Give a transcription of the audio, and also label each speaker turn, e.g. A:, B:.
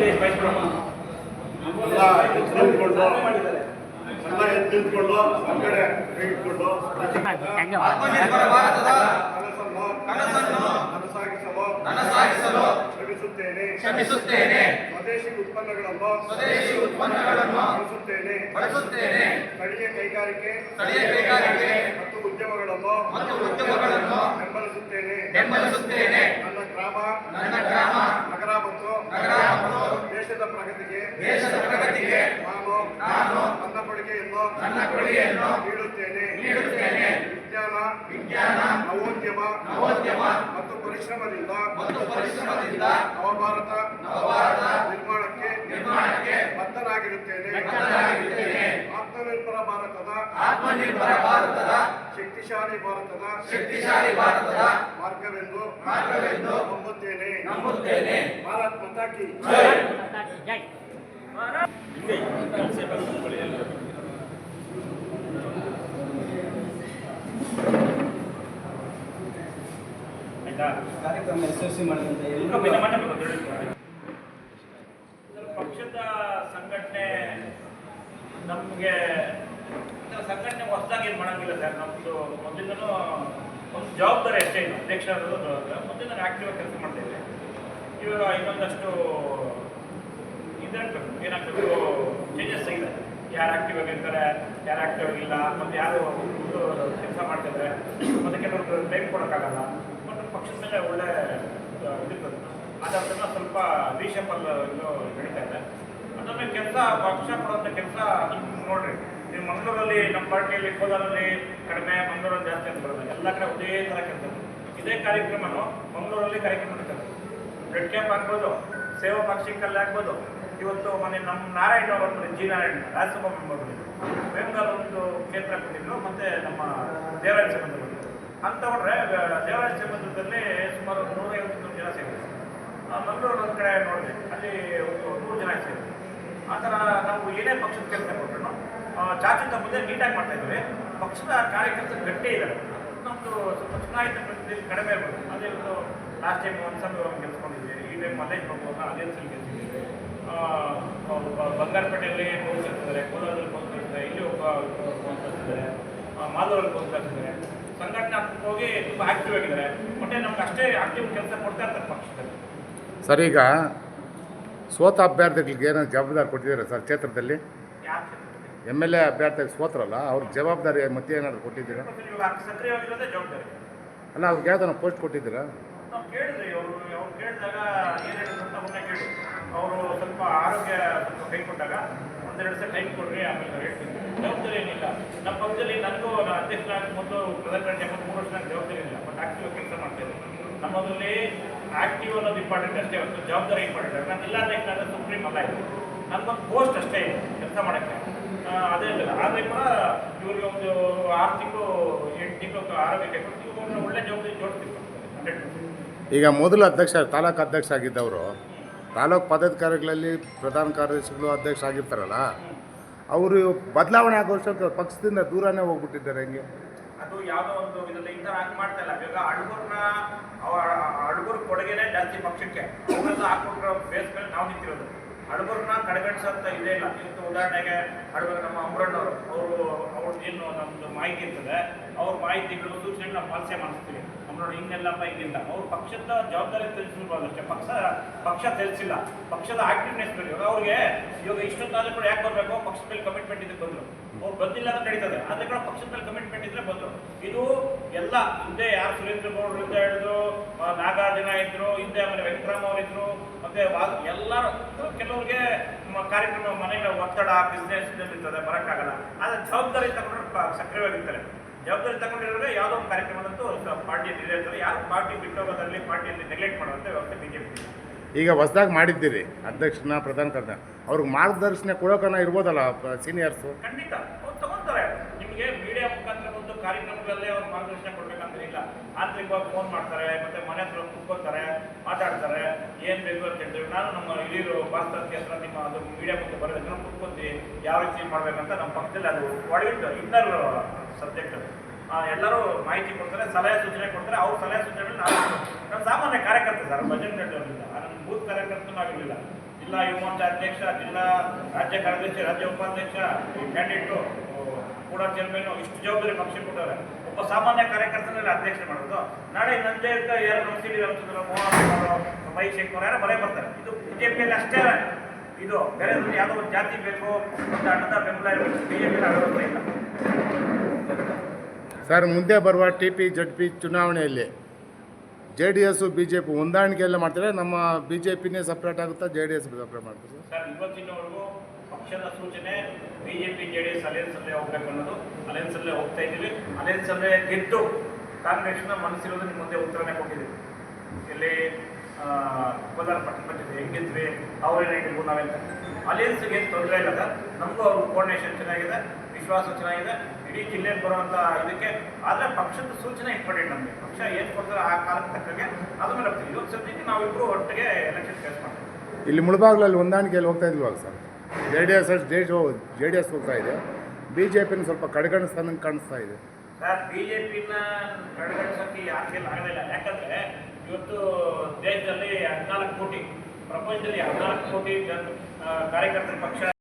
A: ನಿಂತ್ಕೊಂಡು ನಿಂತ್ಕೊಂಡು ಕನಸನ್ನು ಶ್ರಮಿಸುತ್ತೇನೆ
B: ಶ್ರಮಿಸುತ್ತೇನೆ
A: ಸ್ವದೇಶಿ ಉತ್ಪನ್ನಗಳನ್ನು
B: ಸ್ವದೇಶಿ ಉತ್ಪನ್ನಗಳನ್ನು
A: ಬಳಸುತ್ತೇನೆ
B: ಬಳಸುತ್ತೇನೆ
A: ಸ್ಥಳೀಯ ಕೈಗಾರಿಕೆ
B: ಸ್ಥಳೀಯ ಕೈಗಾರಿಕೆ
A: ಮತ್ತು ಉದ್ಯಮಗಳನ್ನು
B: ಮತ್ತು ಉದ್ಯಮಗಳನ್ನು
A: ಬೆಂಬಲಿಸುತ್ತೇನೆ
B: ಬೆಂಬಲಿಸುತ್ತೇನೆ
A: ನನ್ನ ಗ್ರಾಮ
B: ನನ್ನ ಗ್ರಾಮ
A: ನಗರ ಮತ್ತು
B: ನಗರ
A: ದೇಶದ ಪ್ರಗತಿಗೆ
B: ದೇಶದ ಪ್ರಗತಿಗೆ
A: ನಾನು
B: ನಾನು
A: ನನ್ನ ಕೊಡುಗೆಯನ್ನು
B: ನನ್ನ ಕೊಡುಗೆಯನ್ನು
A: ನೀಡುತ್ತೇನೆ.
B: ನೀಡುತ್ತೇನೆ.
A: ವಿಜ್ಞಾನ
B: ವಿಜ್ಞಾನ
A: ನವೋದ್ಯಮ
B: ನವೋದ್ಯಮ
A: ಮತ್ತು ಪರಿಶ್ರಮದಿಂದ
B: ಮತ್ತು ಪರಿಶ್ರಮದಿಂದ
A: ನವಭಾರತ
B: ನವಭಾರತ
A: ನಿರ್ಮಾಣಕ್ಕೆ
B: ನಿರ್ಮಾಣಕ್ಕೆ
A: ಬದ್ಧನಾಗಿರುತ್ತೇನೆ.
B: ಬದ್ಧನಾಗಿರುತ್ತೇನೆ.
A: ಆತ್ಮನಿರ್ಭರ ಭಾರತದ
B: ಆತ್ಮನಿರ್ಭರ ಭಾರತದ
A: ಶಕ್ತಿಶಾಲಿ ಭಾರತದ
B: ಶಕ್ತಿಶಾಲಿ ಭಾರತದ
A: ಮಾರ್ಗವೆಂದು
B: ಮಾರ್ಗವೆಂದು
A: ನಂಬುತ್ತೇನೆ.
B: ನಂಬುತ್ತೇನೆ.
A: ಭಾರತ್ ಮಾತಾ ಕಿ
C: ಜೈ.
D: ಕಾರ್ಯಕ್ರಮ ಯಶಸ್ವಿ ಮಾಡಿದಂತ
E: ಪಕ್ಷದ ಸಂಘಟನೆ ನಮಗೆ ಸಂಘಟನೆ ಹೊಸದಾಗಿ ಏನು ಮಾಡಂಗಿಲ್ಲ ಸರ್, ನಮ್ದು ಮೊದಲಿಂದನೂ ಒಂದು ಜವಾಬ್ದಾರಿ ಅಷ್ಟೇ ಇದೆ ಅಧ್ಯಕ್ಷರು ಮೊದಲಿಂದ ಆಕ್ಟಿವ್ ಆಗಿ ಕೆಲಸ ಮಾಡ್ತೇವೆ ಇವರು ಇನ್ನೊಂದಷ್ಟು ಇದಾಗಬೇಕು. ಏನಾಗಬೇಕು? ಚೇಂಜಸ್ ಆಗಿದೆ. ಯಾರು ಆಕ್ಟಿವ್ ಆಗಿರ್ತಾರೆ ಯಾರು ಆಕ್ಟಿವ್ ಆಗಿಲ್ಲ, ಮತ್ತು ಯಾರು ಕೆಲಸ ಮಾಡ್ತಿದ್ದಾರೆ ಮತ್ತು ಕೆಲವರು ಟೈಮ್ ಕೊಡೋಕ್ಕಾಗಲ್ಲ. ಮತ್ತು ಪಕ್ಷದ ಮೇಲೆ ಒಳ್ಳೆ ಇದಿರ್ತದೆ ಅದನ್ನ ಸ್ವಲ್ಪ ರೀಶಫಲ್ ಇದು ನಡೀತಾ ಇದೆ. ಅದನ್ನ ಕೆಲಸ, ಪಕ್ಷ ಕೊಡುವಂಥ ಕೆಲಸ ನೋಡ್ರಿ. ನೀವು ಮಂಗಳೂರಲ್ಲಿ, ನಮ್ಮ ಪಾರ್ಟಿಯಲ್ಲಿ ಕೋಲಾರಲ್ಲಿ ಕಡಿಮೆ, ಮಂಗಳೂರಲ್ಲಿ ಜಾಸ್ತಿ ಅಂತ ಎಲ್ಲ ಕಡೆ ಒಂದೇ ಥರ ಕೆಲಸ ಇದೇ ಕಾರ್ಯಕ್ರಮನು ಮಂಗಳೂರಲ್ಲಿ ಕಾರ್ಯಕ್ರಮ ನಡೀತದೆ ಬ್ಲಡ್ ಕ್ಯಾಂಪ್ ಆಗ್ಬೋದು, ಸೇವಾ ಪಾಕ್ಷಿಕಲ್ಲಿ ಆಗ್ಬೋದು ಇವತ್ತು ಮೊನ್ನೆ ನಮ್ಮ ನಾರಾಯಣ ಅವರು G Narayana Rajya Sabha member Bengal ಒಂದು ಕ್ಷೇತ್ರ ಕೊಟ್ಟಿದ್ರು, ಮತ್ತೆ ನಮ್ಮ ದೇವರಾಜ ಅಂತವ್ರೆ ಅಂತ ನೋಡ್ರೆ ದೇವರಾಜ ಸಂಬಂಧದಲ್ಲಿ ಸುಮಾರು ಒಂದು ನೂರೈವತ್ತು ಜನ ಸೇರಿದ್ರು. ಮಂಗಳೂರು ಒಂದು ಕಡೆ ನೋಡಿದೆ, ಅಲ್ಲಿ ಒಂದು ನೂರು ಜನ ಸೇರಿದ್ರು. ಆ ಥರ ನಾವು ಏನೇ ಪಕ್ಷದ ಕೆಲಸ ಕೊಟ್ಟರು ಚಾಚು ಮುಂದೆ ನೀಟಾಗಿ ಮಾಡ್ತಾ ಇದ್ದೀವಿ ಪಕ್ಷದ ಕಾರ್ಯಕರ್ತರು ಗಟ್ಟಿ ಇದ್ದಾರೆ. ನಮ್ಮದು ಸ್ವಲ್ಪ ಚುನಾಯಿತ ಪ್ರತಿನಿಧಿ ಕಡಿಮೆ ಇರ್ಬೋದು ಅದೇ ಒಂದು ಲಾಸ್ಟ್ ಟೈಮ್ ಒಂದು ಸಲ ಗೆಲ್ಸ್ಕೊಂಡಿದ್ವಿ ಈ ಟೈಮ್ ಬಾಬು ಅವ್ರನ್ನ ಅದೇ ಸಲ ಬ- ಬಂಗಾರಪೇಟೆಯಲ್ಲಿ ಗೋಲ್ ಹಾಕ್ತಿದ್ದಾರೆ ಕೋಲಾರದಲ್ಲಿ ಗೋಲ್ ಹಾಕ್ತಿದ್ದಾರೆ ಇಲ್ಲಿ ಒಬ್ಬ ಗೋಲ್ ಕಲ್ತಿದ್ದಾರೆ ಮಾಧವರಲ್ಲಿ ಗೋಲ್ ಕಲ್ತಿದ್ದಾರೆ ಸಂಘಟನಾತ್ಮಕವಾಗಿ ತುಂಬ ಆಕ್ಟಿವ್ ಆಗಿದ್ದಾರೆ. ಮತ್ತೆ ನಮ್ಗೆ ಅಷ್ಟೇ ಆಕ್ಟಿವ್ ಕೆಲಸ ಕೊಡ್ತಾ ಇರ್ತಾರೆ ಪಕ್ಷದಲ್ಲಿ.
F: ಸರ್ ಈಗ ಸೋತ ಅಭ್ಯರ್ಥಿಗಳಿಗೆ ಏನಾದ್ರು ಜವಾಬ್ದಾರಿ ಕೊಟ್ಟಿದ್ದಾರೆ ಸರ್ ಕ್ಷೇತ್ರದಲ್ಲಿ? ಎಂ ಎಲ್ ಎ ಅಭ್ಯರ್ಥಿಗೆ ಸೋತ್ರಲ್ಲ ಅವ್ರ ಜವಾಬ್ದಾರಿ ಮತ್ತೆ ಏನಾದ್ರು ಕೊಟ್ಟಿದ್ದೀರಾ? ಅಲ್ಲ ಅವ್ರಿಗೆ ಯಾವ್ದಾರ ಪೋಸ್ಟ್ ಕೊಟ್ಟಿದ್ದೀರಾ?
E: ಕೈ ಕೊಟ್ಟಾಗ ಒಂದೆರಡು ಸಲ ಟೈಮ್ ಕೊಡ್ರಿ ಆಮೇಲೆ ನಾವು ಜವಾಬ್ದಾರಿ ಏನಿಲ್ಲ. ನಮ್ಮ ಪಕ್ಷದಲ್ಲಿ ನನಗೂ ಅಧ್ಯಕ್ಷನಾಗಿ ಮೊದಲು ಪ್ರಧಾನಮಂತ್ರಿ ಎಂಬತ್ತು ಮೂರು ವರ್ಷ ಜವಾಬ್ದಾರಿ ಇಲ್ಲ. ಬಟ್ ಆಕ್ಟಿವ್ ಕೆಲಸ ಮಾಡ್ತೇವೆ ನಮ್ಮದರಲ್ಲಿ ಆಕ್ಟಿವ್ ಅನ್ನೋದು ಇಂಪಾರ್ಟೆಂಟ್ ಅಷ್ಟೇ ಒಂದು ಜವಾಬ್ದಾರಿ ಇಂಪಾರ್ಟೆಂಟ್ ನಾನು ಇಲ್ಲ ಅಧ್ಯಕ್ಷನಾದ್ರೆ ಸುಪ್ರೀಂ ಅಲ್ಲ ಇದು. ನನ್ನ ಪೋಸ್ಟ್ ಅಷ್ಟೇ ಕೆಲಸ ಮಾಡೋಕ್ಕೆ. ಅದೇ ಇಲ್ಲ ಆದರೆ ಕೂಡ ಇವ್ರಿಗೆ ಒಂದು ಆರು ತಿಂಗಳು, ಎಂಟು ತಿಂಗಳು ಆರೋಗ್ಯ ಕೊಡ್ತೀವಿ ಒಳ್ಳೆ ಜವಾಬ್ದಾರಿ ಜೋಡಿಸ್ತೀವಿ ಹಂಡ್ರೆಡ್
F: ಈಗ ಮೊದಲು ಅಧ್ಯಕ್ಷ, ತಾಲೂಕು ಅಧ್ಯಕ್ಷ ಆಗಿದ್ದವರು ತಾಲೂಕು ಪದಾಧಿಕಾರಿಗಳಲ್ಲಿ ಪ್ರಧಾನ ಕಾರ್ಯದರ್ಶಿಗಳು ಅಧ್ಯಕ್ಷ ಆಗಿರ್ತಾರಲ್ಲ, ಅವರು ಬದಲಾವಣೆ ಆಗೋಷ್ಟು ಪಕ್ಷದಿಂದ ದೂರನೇ ಹೋಗ್ಬಿಟ್ಟಿದ್ದಾರೆ ಹೆಂಗೆ.
E: ಅದು ಯಾವುದೋ ಒಂದು ಇದರಲ್ಲಿ ಈ ಥರ ಹಂಗೆ ಮಾಡ್ತಾ ಇಲ್ಲ. ಇವಾಗ ಅಡುಗರ್ನ ಕೊಡುಗೆನೇ ಜಾಸ್ತಿ ಪಕ್ಷಕ್ಕೆ. ಅವ್ರೆಲ್ಲ ಹಾಕ್ಬಿಟ್ರೆ ಬೇಸ್ ಮೇಲೆ ನಾವು ನಿಂತಿರೋದು. ಅಡುಗರ್ನ ಕಡೆಗಣಿಸೋಂಥ ಇದೇ ಇಲ್ಲ. ಇವತ್ತು ಉದಾಹರಣೆಗೆ ಅಡುಗರು ನಮ್ಮ ಅಂಬ್ರಣ್ಣವರು ಅವರು, ಅವ್ರದ್ದು ಏನು ನಮ್ಮದು ಮಾಹಿತಿ ಇರ್ತದೆ, ಅವ್ರ ಮಾಹಿತಿಗಳು ಸೂಚನೆಗಳು ನಾವು ಪಾಲಿಸೇ ಮಾಡಿಸ್ತೀವಿ. ನೋಡಿ ಹಿಂಗೆಲ್ಲಪ್ಪ ಹಿಂಗಿಲ್ಲ ಅವ್ರು ಪಕ್ಷದ ಜವಾಬ್ದಾರಿ ತಿಳಿಸಿರ್ಬೋದು ಅಷ್ಟೇ. ಪಕ್ಷ ಪಕ್ಷ ತಿಳಿಸಿಲ್ಲ. ಪಕ್ಷದ ಆಕ್ಟಿವ್ನೆಸ್ ಮೇಲೆ ಇವಾಗ ಅವ್ರಿಗೆ, ಇವಾಗ ಇಷ್ಟೊತ್ತಾದ್ರೂ ಕೂಡ ಯಾಕೆ ಬರಬೇಕು? ಪಕ್ಷದ ಮೇಲೆ ಕಮಿಟ್ಮೆಂಟ್ ಇದಕ್ಕೆ ಬಂದರು. ಅವ್ರು ಬಂದಿಲ್ಲ ಅಂತ ನಡೀತದೆ. ಆದ್ರೆ ಕೂಡ ಪಕ್ಷದ ಮೇಲೆ ಕಮಿಟ್ಮೆಂಟ್ ಇದ್ರೆ ಬಂದರು. ಇದು ಎಲ್ಲ ಹಿಂದೆ ಯಾರು ಸುರೇಂದ್ರ ಗೌಡರು ಹಿಂದೆ ಹೇಳಿದ್ರು ನಾಗಾರ್ಜುನ ಇದ್ರು, ಹಿಂದೆ ಆಮೇಲೆ ವೆಂಕಟರಾಮ್ ಅವರಿದ್ರು ಇದ್ರು, ಮತ್ತೆ ಎಲ್ಲರೂ ಕೆಲವ್ರಿಗೆ ಕಾರ್ಯಕ್ರಮ ಮನೆಗಳ ಒತ್ತಡ ಬಿಸ್ನೆಸ್ ಇರ್ತದೆ ಬರೋಕ್ಕಾಗಲ್ಲ. ಆದ್ರೆ ಜವಾಬ್ದಾರಿ ತಗೊಂಡ್ರೆ ಸಕ್ರಿಯವಾಗಿರ್ತಾರೆ. ಜವಾಬ್ದಾರಿ ತಗೊಂಡಿರೋದ್ರೆ ಯಾವುದೋ ಒಂದು ಕಾರ್ಯಕ್ರಮದಂತೂ ಪಾರ್ಟಿಯಲ್ಲಿ ಇರ್ತಾರೆ ಯಾರು ಪಾರ್ಟಿ ಬಿಟ್ಟೋಗೋದ್ರಲ್ಲಿ ಪಾರ್ಟಿಯಲ್ಲಿ ನೆಗ್ಲೆಕ್ಟ್ ಮಾಡುವಂಥ ವ್ಯವಸ್ಥೆ ಬಿಜೆಪಿ
F: ಈಗ ಹೊಸದಾಗಿ ಮಾಡಿದ್ದೀರಿ ಅಧ್ಯಕ್ಷನ ಪ್ರಧಾನ ಕರ್ತ ಅವ್ರಿಗೆ ಮಾರ್ಗದರ್ಶನ ಕೊಡೋಕನ ಇರ್ಬೋದಲ್ಲ ಸೀನಿಯರ್ಸು
E: ಖಂಡಿತ. ಅವ್ರು ತಗೊಂತಾರೆ ನಿಮಗೆ ಮೀಡಿಯಾ ಮುಖಾಂತರ ಒಂದು ಕಾರ್ಯಕ್ರಮಗಳಲ್ಲೇ ಅವ್ರು ಮಾರ್ಗದರ್ಶನ ಕೊಡ್ಬೇಕಂತ ಇಲ್ಲ. ಆಂತರಿಕವಾಗಿ ಫೋನ್ ಮಾಡ್ತಾರೆ ಮತ್ತೆ ಮನೆ ಹತ್ರ ಕೂತ್ಕೋತಾರೆ ಮಾತಾಡ್ತಾರೆ. ಏನ್ ಬೇಕು ಅಂತ ಹೇಳ್ತೀವಿ ನಾನು ನಮ್ಮ ಹಿರಿಯರು ಭಾರತಕ್ಕೆ ಹತ್ರ ನಿಮ್ಮ ಅದು ಮೀಡಿಯಾ ಮುಂದೆ ಬರೋದಕ್ಕೆ ನಾವು ಕೂತ್ಕೊಂತೀವಿ ಯಾವ ರೀತಿ ಮಾಡ್ಬೇಕಂತ ನಮ್ಮ ಪಕ್ಕದಲ್ಲಿ ಅದು ಒಳಗಿಟ್ಟು ಇನ್ನರ್ ಸಬ್ಜೆಕ್ಟ್ ಅದು ಎಲ್ಲರೂ ಮಾಹಿತಿ ಕೊಡ್ತಾರೆ, ಸಲಹೆ ಸೂಚನೆ ಕೊಡ್ತಾರೆ, ಅವ್ರ ಸಲಹೆ ಸೂಚನೆಗಳನ್ನ ನಾವು ನಾನು ಸಾಮಾನ್ಯ ಕಾರ್ಯಕರ್ತ ಸರ್, ಭಜನ್ ನಡೆಯೋದಿಲ್ಲ ನನ್ನ ಬೂತ್ ಕಾರ್ಯಕರ್ತನೂ ಆಗಿರಲಿಲ್ಲ. ಜಿಲ್ಲಾ ಯುವ ಮೋರ್ಚಾ ಅಧ್ಯಕ್ಷ, ಜಿಲ್ಲಾ ರಾಜ್ಯ ಕಾರ್ಯದರ್ಶಿ, ರಾಜ್ಯ ಉಪಾಧ್ಯಕ್ಷ ಕ್ಯಾಂಡಿಡೇಟು ಕೂಡ ಚೇರ್ಮನ್ ಇಷ್ಟು ಜವಾಬ್ದಾರಿ ಪಕ್ಷ ಕೊಟ್ಟವ್ರೆ. ಒಬ್ಬ ಸಾಮಾನ್ಯ ಕಾರ್ಯಕರ್ತನಲ್ಲಿ ಅಧ್ಯಕ್ಷ ಮಾಡೋದು. ನಾಳೆ ನಂದೇ ಯಾರು ನಮ್ಸಿಡಿ ಅಂತಂದ್ರೆ, ಮೋಹನ್ ಮೈ ಶೇಖರ್ ಯಾರು ಬರೇ ಬರ್ತಾರೆ. ಇದು ಬಿಜೆಪಿಯಲ್ಲಿ ಅಷ್ಟೇ ಇದು ಬೇರೆ ಯಾವುದೋ ಜಾತಿ ಬೇಕು, ಒಂದು ಅಣ್ಣದ ಬೆಂಬಲ ಇರಬೇಕು. ಬಿಜೆಪಿ ಆಗೋದು ಇಲ್ಲ
F: ಸರ್, ಮುಂದೆ ಬರುವ ಟಿ ಪಿ ಜಡ್ ಪಿ ಚುನಾವಣೆಯಲ್ಲಿ J D S B J P ಹೊಂದಾಣಿಕೆ ಮಾಡ್ತಾರೆ. ನಮ್ಮ ಬಿ ಜೆ ಪಿನೇ ಸಪ್ರೇಟ್ ಆಗುತ್ತಾ? ಜೆ ಡಿ ಎಸ್ ಸಪ್ರೇಟ್ ಮಾಡ್ತಾರೆ ಸರ್.
E: ಇವತ್ತಿನವರೆಗೂ ಪಕ್ಷದ ಸೂಚನೆ B J D S alliance ಅಲ್ಲೇ ಹೋಗ್ಬೇಕು ಅನ್ನೋದು. ಅಲಯನ್ಸ್ ಅಲ್ಲೇ ಹೋಗ್ತಾ ಇದ್ದೀವಿ. ಅಲಯನ್ಸ್ ಅಲ್ಲೇ ಗೆದ್ದು ಕಾಂಗ್ರೆಸ್ನ ಮನಸ್ಸಿರೋದು ನಿಮ್ಮ ಮುಂದೆ ಉತ್ತರನೇ ಕೊಟ್ಟಿದ್ದೀವಿ. ಇಲ್ಲಿ ಕೋಲಾರ ಪಟ್ಟಣ ಪಂಚಾಯತ್ ಹೆಂಗಿದ್ವಿ ಅವ್ರೇನು ಹೇಳಿದ್ರು ನಾವೆಂತ ಅಲಯನ್ಸ್ಗೆ ತೊಂದರೆ ಇಲ್ಲ ಸರ್. ನಮಗೂ ಅವ್ರ ಕೋರ್ಡಿನೇಷನ್ ಚೆನ್ನಾಗಿದೆ. ವಿಶ್ವಾಸ ಚೆನ್ನಾಗಿದೆ. ಇಡೀ ಜಿಲ್ಲೆಯಲ್ಲಿ ಬರುವಂಥ ಇದಕ್ಕೆ. ಆದರೆ ಪಕ್ಷದ ಸೂಚನೆ ಇಂಪಾರ್ಟೆಂಟ್ ನಮಗೆ. ಪಕ್ಷ ಏನು ಕೊಡ್ತಾರೆ ಆ ಕಾಲಕ್ಕೆ ತಕ್ಕಂಗೆ ಅದ್ರ ಮೇಲೆ ಹೋಗ್ತೀವಿ ಇವತ್ತು ಸದ್ಯಕ್ಕೆ ನಾವಿಬ್ಬರು ಒಟ್ಟಿಗೆ ಎಲೆಕ್ಷನ್ ಫೇಸ್ ಮಾಡ್ತೀವಿ.
F: ಇಲ್ಲಿ ಮುಳಬಾಗ್ಲಲ್ಲಿ ಹೊಂದಾಣಿಕೆಯಲ್ಲಿ ಹೋಗ್ತಾ ಇದ್ವಿ sir? J D S J J D S ಹೋಗ್ತಾ ಇದೆ. ಬಿ ಜೆ ಪಿನ ಸ್ವಲ್ಪ ಕಡೆಗಣಿಸ್ತಾನಂಗೆ ಕಾಣಿಸ್ತಾ ಇದೆ.
E: ಸರ್ ಬಿಜೆಪಿನ ಕಡೆಗಣಿಸೋಕೆ ಯಾರ ಕೈಲಿ ಆಗಲಿಲ್ಲ. ಯಾಕಂದ್ರೆ ಇವತ್ತು ದೇಶದಲ್ಲಿ ಹದಿನಾಲ್ಕು ಕೋಟಿ ಪ್ರಪಂಚದಲ್ಲಿ ಹದಿನಾಲ್ಕು ಕೋಟಿ ಜನ ಕಾರ್ಯಕರ್ತರ ಪಕ್ಷ